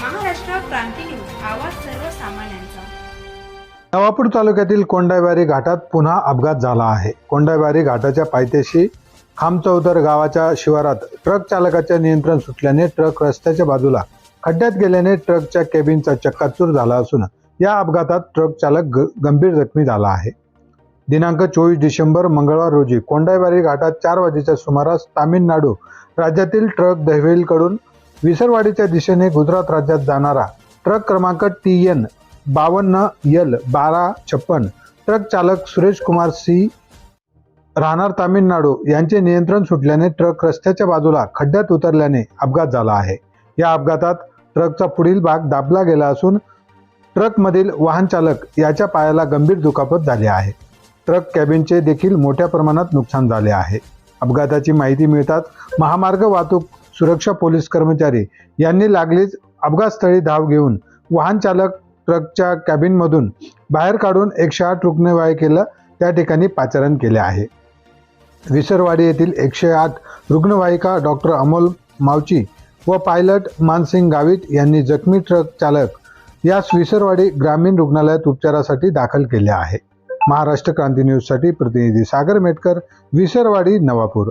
क्रांती news आवाज सर्वसामान्यांचा. नवापूर तालुक्यातील कोंडाईवारी घाटात पुन्हा अपघात झाला आहे. कोंडाईवारी घाटाच्या पायथ्याशी खामचौदर गावाच्या शिवारात ट्रक चालकाचे नियंत्रण सुटल्याने ट्रक रस्त्याच्या बाजूला खड्ड्यात गेल्याने ट्रकच्या केबिनचा चक्काचूर झाला असून या अपघातात ट्रक चालक ग- गंभीर जखमी झाला आहे. दिनांक चोवीस डिसेंबर मंगळवार रोजी कोंडाईवारी घाटात चार वाजेच्या सुमारास तामिळनाडू राज्यातील ट्रक दहवेलकडून विसरवाडीच्या दिशेने गुजरात राज्यात जाणारा ट्रक क्रमांक टी एन बावन्न यल बारा छप्पन ट्रक चालक सुरेश कुमार सी राहणार तामिळनाडू यांचे नियंत्रण सुटल्याने ट्रक रस्त्याच्या बाजूला खड्ड्यात उतरल्याने अपघात झाला आहे. या अपघातात ट्रकचा पुढील भाग दाबला गेला असून ट्रकमधील वाहन चालक याच्या पायाला गंभीर दुखापत झाली आहे. ट्रक कॅबिनचे देखील मोठ्या प्रमाणात नुकसान झाले आहे. अपघाताची माहिती मिळताच महामार्ग वाहतूक सुरक्षा पोलीस कर्मचारी यांनी लागलीच अपघातस्थळी धाव घेऊन वाहन चालक ट्रकच्या कॅबिनमधून बाहेर काढून एकशे आठ रुग्णवाहिकेला त्या ठिकाणी पाचारण केले आहे. विसरवाडी येथील एकशे आठ रुग्णवाहिका डॉक्टर अमोल मावची व पायलट मानसिंग गावित यांनी जखमी ट्रक चालक यास विसरवाडी ग्रामीण रुग्णालयात उपचारासाठी दाखल केले आहे. महाराष्ट्र क्रांती न्यूजसाठी प्रतिनिधी सागर मेटकर विसरवाडी नवापूर.